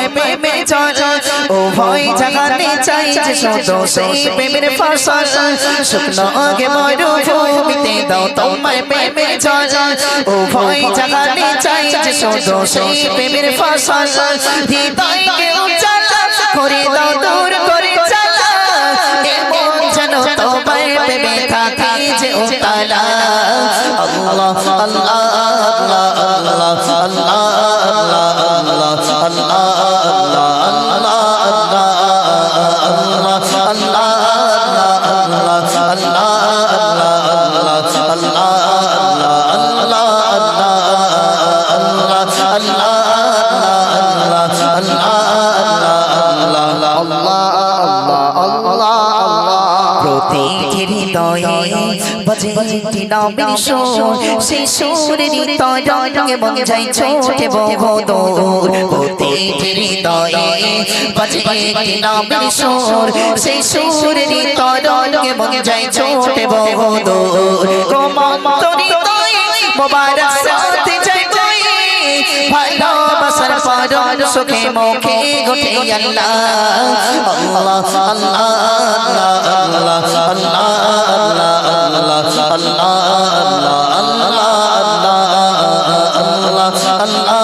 তোমায় প্রেমে চল ও ভয় জাগাতে চাই যে শুধু সেই প্রেমের ফসল। শুকনো মরুভূমিতে দাও তোমায় প্রেমে চল ও ভয় জাগাতে চাই যে শুধু সেই প্রেমের ফসল। হৃদয়কে উজ্জ্বল করে দাও, দূর করে চালা। এমন যেন তোমায় প্রেমে থাকি যে উতালা আল্লাহ আল্লাহ প্রতিটি হৃদয়ে বাজে একটি নামের সুর। সেই সুরে হৃদয় রঙে মন ছোটে বহুদূর প্রতিটি হৃদয়ে বাজে একটি নামের সুর। সেই সুরে হৃদয় রঙে মন ছোটে বহুদূর গোমন্ত হৃদয়ে মোবারক সাথে যাই বয়ে। ভালোবাসার পরম সুখে মুখে গোটে আল্লাহ। আল্লাহ আল্লাহ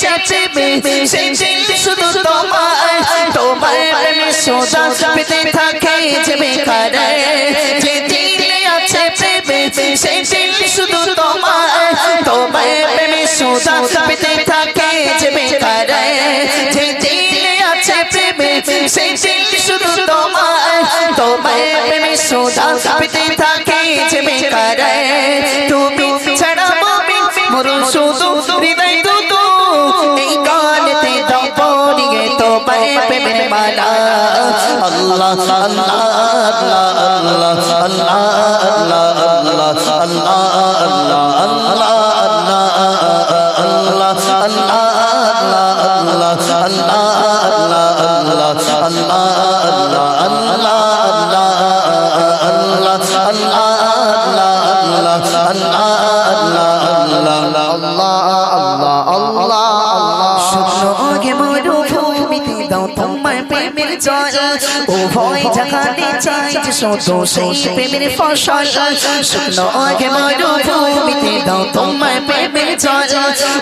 চেপে সেই দিল শুধু তোমায় তোমার প্রেমে সোজা পেতে থাকে যে বেকারে যে দিলে আছে চেপে সেই দিল শুধু তোমায় তোমার প্রেমে সোজা পেতে থাকে যে বেকারে যে দিলে আছে প্রেমে সেই দিল শুধু তোমায় তোমার প্রেমে সোজা পেতে থাকে, যে বেকারে। তুমি Allah প্রেমের জল, ও ভয় জাগাতে চাই যে শুধু সেই প্রেমের ফসল। শুকনোকে মরুভূমিতে দাও তোমার প্রেমের জল,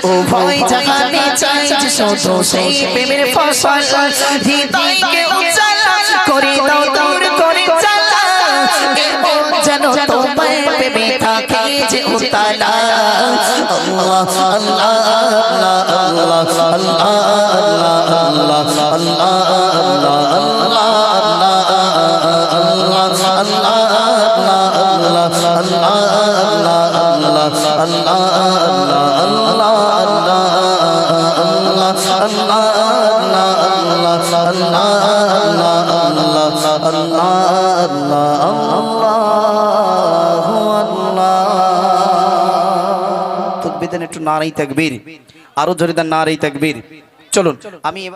ও ভয় জাগাতে চাই যে শুধু সেই প্রেমের ফসল। হৃদয়কে উজ্জ্বল করে দাও, দূর করে চালা যেন তোমায় প্রেমে থাকে যে উতালা Allah একটু নারাই তাকবীর আরও জোরে দেন নারাই তাকবীর। চলুন আমি